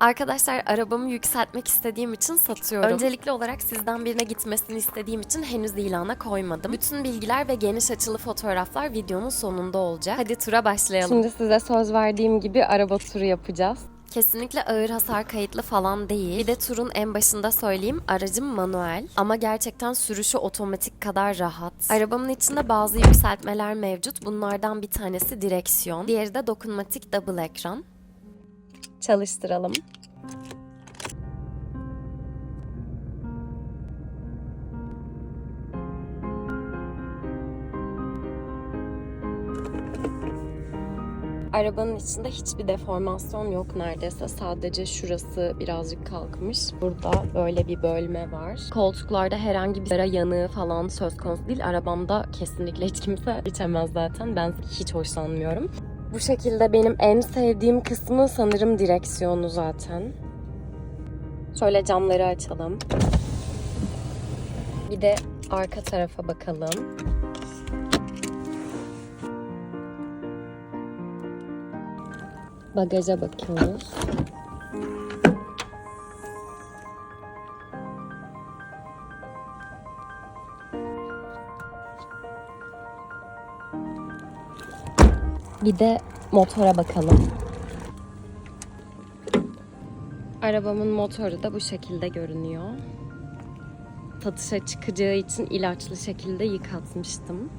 Arkadaşlar arabamı yükseltmek istediğim için satıyorum. Öncelikli olarak sizden birine gitmesini istediğim için henüz ilana koymadım. Bütün bilgiler ve geniş açılı fotoğraflar videonun sonunda olacak. Hadi tura başlayalım. Şimdi size söz verdiğim gibi araba turu yapacağız. Kesinlikle ağır hasar kayıtlı falan değil. Bir de turun en başında söyleyeyim aracım manuel ama gerçekten sürüşü otomatik kadar rahat. Arabamın içinde bazı yükseltmeler mevcut. Bunlardan bir tanesi direksiyon. Diğeri de dokunmatik double ekran. Çalıştıralım. Arabanın içinde hiçbir deformasyon yok neredeyse. Sadece şurası birazcık kalkmış. Burada böyle bir bölme var. Koltuklarda herhangi bir yara yanığı falan söz konusu değil. Arabamda kesinlikle hiç kimse içemez zaten. Ben hiç hoşlanmıyorum. Bu şekilde benim en sevdiğim kısmı sanırım direksiyonu zaten. Şöyle camları açalım. Bir de arka tarafa bakalım. Bagaja bakıyoruz. Bir de motora bakalım. Arabamın motoru da bu şekilde görünüyor. Satışa çıkacağı için ilaçlı şekilde yıkatmıştım.